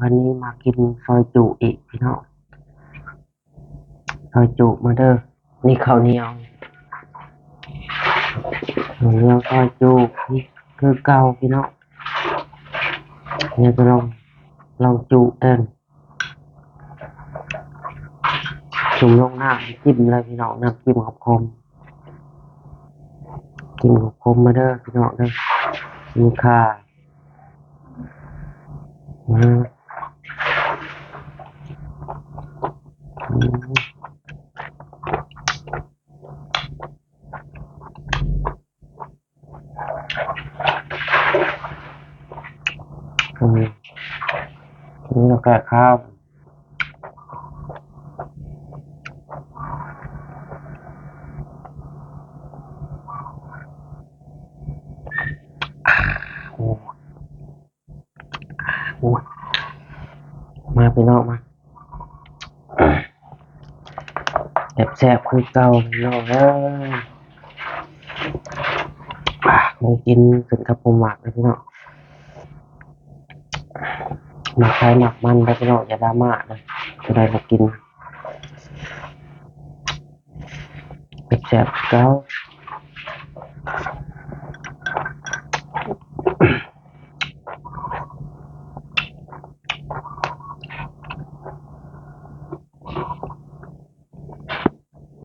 วันนี้มากินซอยจุอีกพี่น้องซอยจุมาเด้อนี่ข้าวเหนียวข้าวเหนียวซอยจุนี่คือเก่าพี่น้องเนี่ยจะลองลองจุเอินจุ่มลงหน้าจิ้มเลยพี่น้องน้ำจิ้มกับคมจิ้มกับคมมาเด้อพี่น้องเด้อมีข่าอืมอืมอืม นี่เราแก่ข้าวโอ้โอ้ มาพี่น้องมาแซ่บๆคือเก่าพี่น้องเอ้ยอะคงกินถึงกับผมหมักเลยพี่น้องหมักใครหมักมันไปพี่น้องอย่าดราม่าเลยจะได้มากินแซ่บๆคือเก่า